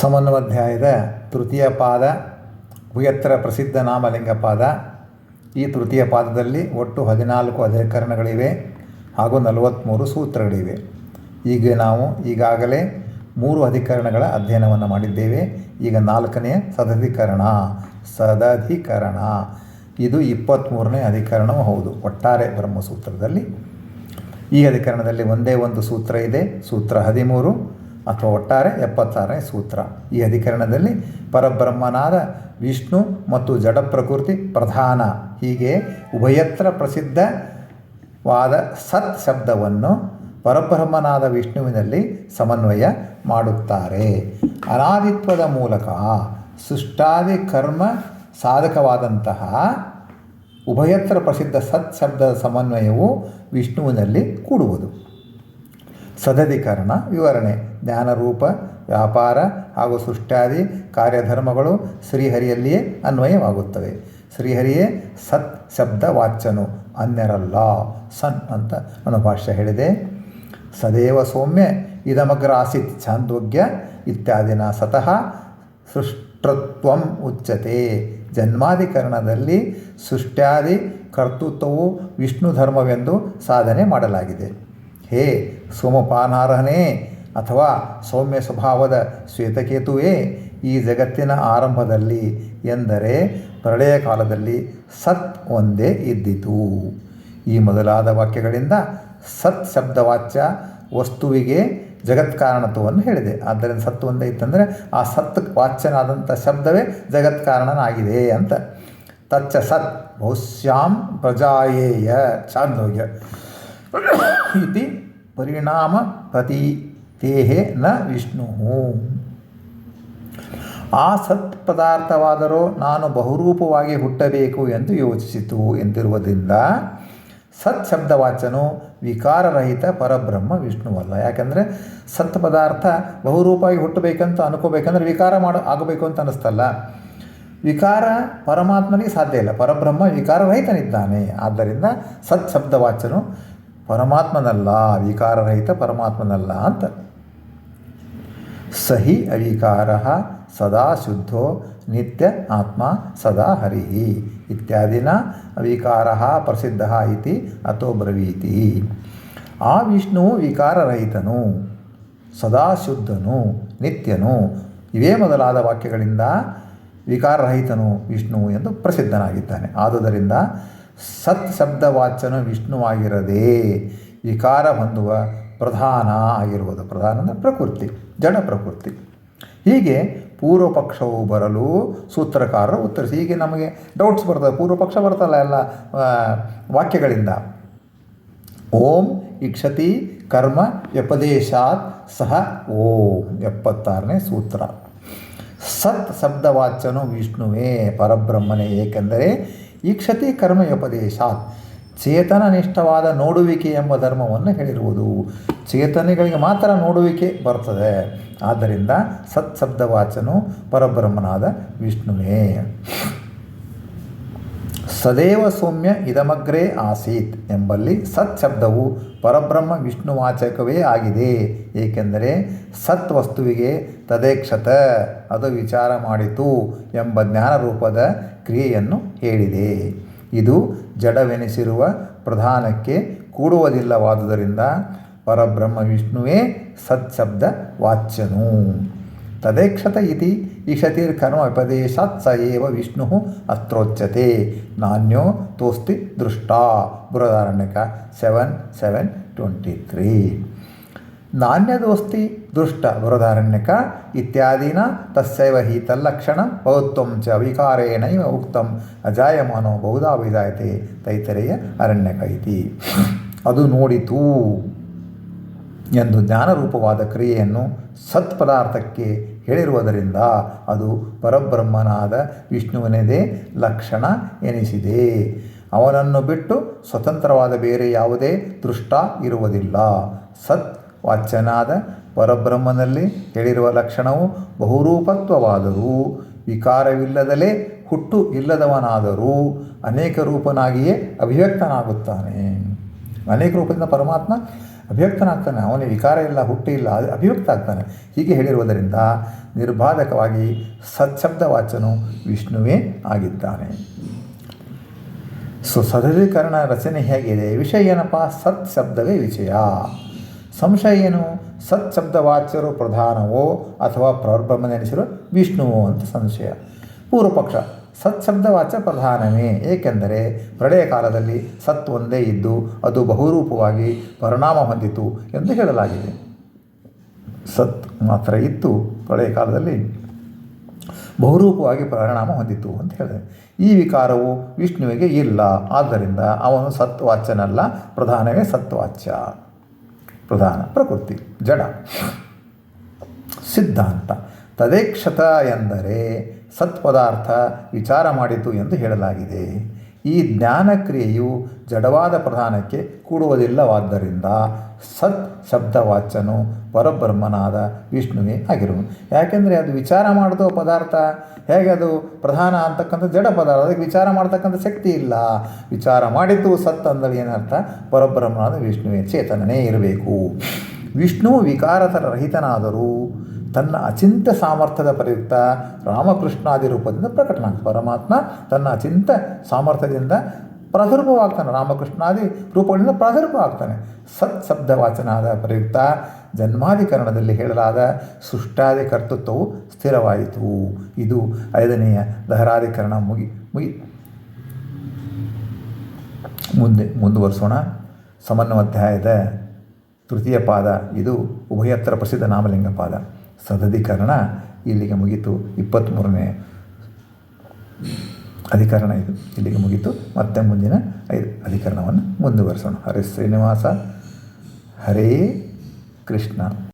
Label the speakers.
Speaker 1: ಸಮನ್ವಧ್ಯಾಯದ ತೃತೀಯ ಪಾದ ಉಯತ್ರ ಪ್ರಸಿದ್ಧ ನಾಮಲಿಂಗ ಪಾದ. ಈ ತೃತೀಯ ಪಾದದಲ್ಲಿ ಒಟ್ಟು ಹದಿನಾಲ್ಕು ಅಧಿಕರಣಗಳಿವೆ ಹಾಗೂ ನಲವತ್ತ್ಮೂರು ಸೂತ್ರಗಳಿವೆ. ಈಗ ನಾವು ಈಗಾಗಲೇ ಮೂರು ಅಧಿಕರಣಗಳ ಅಧ್ಯಯನವನ್ನು ಮಾಡಿದ್ದೇವೆ. ಈಗ ನಾಲ್ಕನೆಯ ಸದಧಿಕರಣ ಸದಧಿಕರಣ. ಇದು ಇಪ್ಪತ್ತ್ಮೂರನೇ ಅಧಿಕರಣವೂ ಹೌದು. ಒಟ್ಟಾರೆ ಬ್ರಹ್ಮಸೂತ್ರದಲ್ಲಿ ಈ ಅಧಿಕರಣದಲ್ಲಿ ಒಂದೇ ಒಂದು ಸೂತ್ರ ಇದೆ. ಸೂತ್ರ ಹದಿಮೂರು ಅಥವಾ ಒಟ್ಟಾರೆ ಎಪ್ಪತ್ತಾರನೇ ಸೂತ್ರ. ಈ ಅಧಿಕರಣದಲ್ಲಿ ಪರಬ್ರಹ್ಮನಾದ ವಿಷ್ಣು ಮತ್ತು ಜಡ ಪ್ರಕೃತಿ ಪ್ರಧಾನ. ಹೀಗೆ ಉಭಯತ್ರ ಪ್ರಸಿದ್ಧವಾದ ಸತ್ ಶಬ್ದವನ್ನು ಪರಬ್ರಹ್ಮನಾದ ವಿಷ್ಣುವಿನಲ್ಲಿ ಸಮನ್ವಯ ಮಾಡುತ್ತಾರೆ. ಅನಾದಿತ್ವದ ಮೂಲಕ ಸೃಷ್ಟಾದಿ ಕರ್ಮ ಸಾಧಕವಾದಂತಹ ಉಭಯತ್ರ ಪ್ರಸಿದ್ಧ ಸತ್ ಶಬ್ದದ ಸಮನ್ವಯವು ವಿಷ್ಣುವಿನಲ್ಲಿ ಕೂಡುವುದು. ಸದಧಿಕರಣ ವಿವರಣೆ. ಜ್ಞಾನರೂಪ, ವ್ಯಾಪಾರ ಹಾಗೂ ಸೃಷ್ಟ್ಯಾದಿ ಕಾರ್ಯಧರ್ಮಗಳು ಶ್ರೀಹರಿಯಲ್ಲಿಯೇ ಅನ್ವಯವಾಗುತ್ತವೆ. ಶ್ರೀಹರಿಯೇ ಸತ್ ಶಬ್ದ ವಾಚ್ಯನು ಅನ್ಯರಲ್ಲ, ಸನ್ ಅಂತ ಅನುಭಾಷ್ಯ ಹೇಳಿದೆ. ಸದೇವ ಸೌಮ್ಯ ಇದಮಗ್ರ ಆಸಿತ್ ಚಾಂದೋಗ್ಯ ಇತ್ಯಾದಿನ ಸತಃ ಸೃಷ್ಟೃತ್ವ ಉಚ್ಯತೆ. ಜನ್ಮಾಧಿಕರಣದಲ್ಲಿ ಸೃಷ್ಟ್ಯಾದಿ ಕರ್ತೃತ್ವವು ವಿಷ್ಣು ಧರ್ಮವೆಂದು ಸಾಧನೆ ಮಾಡಲಾಗಿದೆ. ಹೇ ಸೋಮಪಾನಾರ್ಹನೇ ಅಥವಾ ಸೌಮ್ಯ ಸ್ವಭಾವದ ಶ್ವೇತಕೇತುವೇ ಈ ಜಗತ್ತಿನ ಆರಂಭದಲ್ಲಿ ಎಂದರೆ ಪ್ರಳಯ ಕಾಲದಲ್ಲಿ ಸತ್ ಒಂದೇ ಇದ್ದಿತು. ಈ ಮೊದಲಾದ ವಾಕ್ಯಗಳಿಂದ ಸತ್ ಶಬ್ದವಾಚ್ಯ ವಸ್ತುವಿಗೆ ಜಗತ್ಕಾರಣತ್ವವನ್ನು ಹೇಳಿದೆ. ಆದ್ದರಿಂದ ಸತ್ತು ಒಂದೇ ಇತ್ತಂದರೆ ಆ ಸತ್ ವಾಚ್ಯನಾದಂಥ ಶಬ್ದವೇ ಜಗತ್ಕಾರಣನಾಗಿದೆ ಅಂತ. ತಚ್ಚ ಸತ್ ಬಹುಶ್ಯಾಂ ಪ್ರಜಾಯೇಯ ಚಾಂದೋಗ್ಯ ಇತಿ ಪರಿಣಾಮ ಪ್ರತೀತೇಹೇ ನ ವಿಷ್ಣು ಆ ಸತ್ ಪದಾರ್ಥವಾದರೂ ನಾನು ಬಹುರೂಪವಾಗಿ ಹುಟ್ಟಬೇಕು ಎಂದು ಯೋಚಿಸಿತು ಎಂದಿರುವುದರಿಂದ ಸತ್ ಶಬ್ದವಾಚನು ವಿಕಾರರಹಿತ ಪರಬ್ರಹ್ಮ ವಿಷ್ಣುವಲ್ಲ ಯಾಕಂದರೆ ಸತ್ ಪದಾರ್ಥ ಬಹುರೂಪವಾಗಿ ಹುಟ್ಟಬೇಕಂತ ಅನ್ಕೋಬೇಕಂದ್ರೆ ವಿಕಾರ ಮಾಡೋ, ಆಗಬೇಕು ಅಂತ ಅನ್ನಿಸ್ತಲ್ಲ ವಿಕಾರ ಪರಮಾತ್ಮನಿಗೆ ಸಾಧ್ಯ ಇಲ್ಲ. ಪರಬ್ರಹ್ಮ ವಿಕಾರರಹಿತನಿದ್ದಾನೆ. ಆದ್ದರಿಂದ ಸತ್ ಶಬ್ದವಾಚನು ಪರಮಾತ್ಮನಲ್ಲ, ವಿಕಾರರಹಿತ ಪರಮಾತ್ಮನಲ್ಲ ಅಂತ. ಸಹಿ ಅವಿಕಾರ ಸದಾ ಶುದ್ಧೋ ನಿತ್ಯ ಆತ್ಮ ಸದಾ ಹರಿ ಇತ್ಯಾದಿನ ಅವಿಕಾರ ಪ್ರಸಿದ್ಧ ಇತಿ ಅಥೋ ಬ್ರವೀತಿ. ಆ ವಿಷ್ಣುವು ವಿಕಾರರಹಿತನು, ಸದಾ ಶುದ್ಧನು, ನಿತ್ಯನು. ಇವೇ ಮೊದಲಾದ ವಾಕ್ಯಗಳಿಂದ ವಿಕಾರರಹಿತನು ವಿಷ್ಣು ಎಂದು ಪ್ರಸಿದ್ಧನಾಗಿದ್ದಾನೆ. ಆದುದರಿಂದ ಸತ್ ಶಬ್ದವಾಚನು ವಿಷ್ಣುವಾಗಿರದೆ ವಿಕಾರ ಹೊಂದುವ ಪ್ರಧಾನ ಆಗಿರುವುದು. ಪ್ರಧಾನ ಅಂದರೆ ಪ್ರಕೃತಿ. ಜಡ ಪ್ರಕೃತಿ ಹೀಗೆ ಪೂರ್ವಪಕ್ಷವು ಬರಲು ಸೂತ್ರಕಾರರು ಉತ್ತರಿಸಿ. ಹೀಗೆ ನಮಗೆ ಡೌಟ್ಸ್ ಬರ್ತದೆ. ಪೂರ್ವಪಕ್ಷ ಬರ್ತಲ್ಲ ಎಲ್ಲ ವಾಕ್ಯಗಳಿಂದ. ಓಂ ಇಕ್ಷತಿ ಕರ್ಮ ವ್ಯಪದೇಶಾತ್ ಸಹ ಓಂ ಎಪ್ಪತ್ತಾರನೇ ಸೂತ್ರ. ಸತ್ ಶಬ್ದವಾಚ್ಯನು ವಿಷ್ಣುವೇ ಪರಬ್ರಹ್ಮನೇ, ಏಕೆಂದರೆ ಇಕ್ಷತಿ ಕರ್ಮ ವ್ಯಪದೇಶಾತ್ ಚೇತನನಿಷ್ಠವಾದ ನೋಡುವಿಕೆ ಎಂಬ ಧರ್ಮವನ್ನು ಹೇಳಿರುವುದು. ಚೇತನೆಗಳಿಗೆ ಮಾತ್ರ ನೋಡುವಿಕೆ ಬರ್ತದೆ. ಆದ್ದರಿಂದ ಸತ್ ವಾಚನು ಪರಬ್ರಹ್ಮನಾದ ವಿಷ್ಣುವೇ ಸದೇವ ಸೌಮ್ಯ ಇದಮಗ್ರೇ ಆಸೀತ್ ಎಂಬಲ್ಲಿ ಸತ್ ಶಬ್ದವು ಪರಬ್ರಹ್ಮ ವಿಷ್ಣುವಾಚಕವೇ ಆಗಿದೆ. ಏಕೆಂದರೆ ಸತ್ ವಸ್ತುವಿಗೆ ತದೇಕ್ಷತ, ಅದು ವಿಚಾರ ಮಾಡಿತು ಎಂಬ ಜ್ಞಾನರೂಪದ ಕ್ರಿಯೆಯನ್ನು ಹೇಳಿದೆ. ಇದು ಜಡವೆನಿಸಿರುವ ಪ್ರಧಾನಕ್ಕೆ ಕೂಡುವುದಿಲ್ಲವಾದುದರಿಂದ ಪರಬ್ರಹ್ಮ ವಿಷ್ಣುವೇ ಸತ್ಶಬ್ದ ವಾಚ್ಯನು. ತದೇಕ್ಷತ ಇತಿ ಈಶತಿರ್ಕರ್ಮ ವಿಪದೇಶಾತ್ ಸ ಏವ ವಿಷ್ಣು ಅತ್ರೋಚ್ಯತೆ ನಾಣ್ಯೋ ತೋಸ್ತಿ ದೃಷ್ಟ. Brihadaranyaka seven seven twenty three ನಾಣ್ಯದೋಸ್ತಿ ದೃಷ್ಟ ಬೃಹದಾರಣ್ಯಕ ಇತ್ಯಾದಿನ ತಸ್ಸೈವ ಹಿ ತಲ್ಲಕ್ಷಣ ಬಹುತ್ವಂ ಚ ವಿಕಾರೇಣೈವ ಉಕ್ತಂ ಅಜಾಯಮಾನೋ ಬಹುಧಾ ವಿಧಾಯತೆ ತೈತರೆಯ ಅರಣ್ಯಕ ಇತಿ. ಅದು ನೋಡಿತು. ಎಂದು ಜ್ಞಾನರೂಪವಾದ ಕ್ರಿಯೆಯನ್ನು ಸತ್ ಪದಾರ್ಥಕ್ಕೆ ಹೇಳಿರುವುದರಿಂದ ಅದು ಪರಬ್ರಹ್ಮನಾದ ವಿಷ್ಣುವಿನದೇ ಲಕ್ಷಣ ಎನಿಸಿದೆ. ಅವನನ್ನು ಬಿಟ್ಟು ಸ್ವತಂತ್ರವಾದ ಬೇರೆ ಯಾವುದೇ ದೃಷ್ಟ ಇರುವುದಿಲ್ಲ. ಸತ್ ವಾಚ್ಯನಾದ ಪರಬ್ರಹ್ಮನಲ್ಲಿ ಹೇಳಿರುವ ಲಕ್ಷಣವು ಬಹುರೂಪತ್ವವಾದರೂ, ವಿಕಾರವಿಲ್ಲದಲೇ ಹುಟ್ಟು ಇಲ್ಲದವನಾದರೂ ಅನೇಕ ರೂಪನಾಗಿಯೇ ಅಭಿವ್ಯಕ್ತನಾಗುತ್ತಾನೆ. ಅನೇಕ ರೂಪದಿಂದ ಪರಮಾತ್ಮ ಅಭಿವ್ಯಕ್ತನಾಗ್ತಾನೆ. ಅವನಿಗೆ ವಿಕಾರ ಇಲ್ಲ, ಹುಟ್ಟಿ ಇಲ್ಲ ಅಭಿವ್ಯಕ್ತ ಆಗ್ತಾನೆ ಹೀಗೆ ಹೇಳಿರುವುದರಿಂದ ನಿರ್ಬಾಧಕವಾಗಿ ಸತ್ಶಬ್ದವಾಚನು ವಿಷ್ಣುವೇ ಆಗಿದ್ದಾನೆ. ಸೊ ಸದರೀಕರಣ ರಚನೆ ಹೇಗಿದೆ. ವಿಷಯ ಏನಪ್ಪ? ಸತ್ ಶಬ್ದವೇ ವಿಷಯ. ಸಂಶಯ ಏನು? ಸತ್ ಶಬ್ದವಾಚ್ಯರು ಪ್ರಧಾನವೋ ಅಥವಾ ಪ್ರಬ್ರಹ್ಮನೆನಿಸಿರೋ ವಿಷ್ಣುವೋ ಅಂತ ಸಂಶಯ. ಪೂರ್ವಪಕ್ಷ. ಸತ್ ಶಬ್ದವಾಚ್ಯ ಪ್ರಧಾನವೇ ಏಕೆಂದರೆ ಪ್ರಳಯ ಕಾಲದಲ್ಲಿ ಸತ್ ಒಂದೇ ಇದ್ದು ಅದು ಬಹುರೂಪವಾಗಿ ಪರಿಣಾಮ ಹೊಂದಿತು ಎಂದು ಹೇಳಲಾಗಿದೆ. ಸತ್ ಮಾತ್ರ ಇತ್ತು ಪ್ರಳಯ ಕಾಲದಲ್ಲಿ ಬಹುರೂಪವಾಗಿ ಪರಿಣಾಮ ಹೊಂದಿತು ಅಂತ ಹೇಳಿದೆ. ಈ ವಿಕಾರವು ವಿಷ್ಣುವಿಗೆ ಇಲ್ಲ. ಆದ್ದರಿಂದ ಅವನು ಸತ್ವಾಚ್ಯನಲ್ಲ. ಪ್ರಧಾನವೇ ಸತ್ವಾಚ್ಯ. ಪ್ರಧಾನ ಪ್ರಕೃತಿ, ಜಡ. ಸಿದ್ಧಾಂತ. ತದೇಕ್ಷತ ಎಂದರೆ ಸತ್ಪದಾರ್ಥ ವಿಚಾರ ಮಾಡಿತು ಎಂದು ಹೇಳಲಾಗಿದೆ. ಈ ಜ್ಞಾನಕ್ರಿಯೆಯು ಜಡವಾದ ಪ್ರಧಾನಕ್ಕೆ ಕೂಡುವುದಿಲ್ಲವಾದ್ದರಿಂದ ಸತ್ ಶಬ್ದವಾಚನು ಪರಬ್ರಹ್ಮನಾದ ವಿಷ್ಣುವೇ ಆಗಿರುವನು. ಯಾಕೆಂದರೆ ಅದು ವಿಚಾರ ಮಾಡಿದ ಪದಾರ್ಥ? ಹೇಗೆ ಅದು ಪ್ರಧಾನ ಅಂತಕ್ಕಂಥ ಜಡ ಪದಾರ್ಥ? ಅದಕ್ಕೆ ವಿಚಾರ ಮಾಡ್ತಕ್ಕಂಥ ಶಕ್ತಿ ಇಲ್ಲ. ವಿಚಾರ ಮಾಡಿದ್ದು ಸತ್ ಅಂದರೆ ಏನರ್ಥ? ಪರಬ್ರಹ್ಮನಾದ ವಿಷ್ಣುವೇ, ಚೇತನನೇ ಇರಬೇಕು. ವಿಷ್ಣು ವಿಕಾರತರ ರಹಿತನಾದರೂ ತನ್ನ ಅಚಿಂತ ಸಾಮರ್ಥ್ಯದ ಪ್ರಯುಕ್ತ ರಾಮಕೃಷ್ಣಾದಿ ರೂಪದಿಂದ ಪ್ರಕಟನಾಗ್ತಾನೆ ಪರಮಾತ್ಮ. ತನ್ನ ಅಚಿಂತ ಸಾಮರ್ಥ್ಯದಿಂದ ಪ್ರಾದುರ್ಭವಾಗ್ತಾನೆ ರಾಮಕೃಷ್ಣಾದಿ ರೂಪಗಳಿಂದ ಪ್ರಾದುರ್ಭವ ಆಗ್ತಾನೆ ಸತ್ ಶಬ್ದ ವಾಚನಾದ ಪ್ರಯುಕ್ತ ಜನ್ಮಾಧಿಕರಣದಲ್ಲಿ ಹೇಳಲಾದ ಸೃಷ್ಟಾದಿ ಕರ್ತೃತ್ವವು ಸ್ಥಿರವಾಯಿತು. ಇದು ಐದನೆಯ ದಹರಾಧಿಕರಣ ಮುಗಿ ಮುಗಿ, ಮುಂದೆ ಮುಂದುವರಿಸೋಣ. ಸಮನ್ವಧ್ಯಾಯದ ತೃತೀಯ ಪಾದ. ಇದು ಉಭಯತ್ರ ಪ್ರಸಿದ್ಧ ನಾಮಲಿಂಗ ಪಾದ. ಸದಧಿಕರಣ ಇಲ್ಲಿಗೆ ಮುಗೀತು. ಇಪ್ಪತ್ತ್ಮೂರನೇ ಅಧಿಕರಣ ಇದು. ಇಲ್ಲಿಗೆ ಮುಗೀತು. ಮತ್ತೆ ಮುಂದಿನ ಐದು ಅಧಿಕರಣವನ್ನು ಮುಂದುವರಿಸೋಣ. ಹರೇ ಶ್ರೀನಿವಾಸ. ಹರೇ ಕೃಷ್ಣ.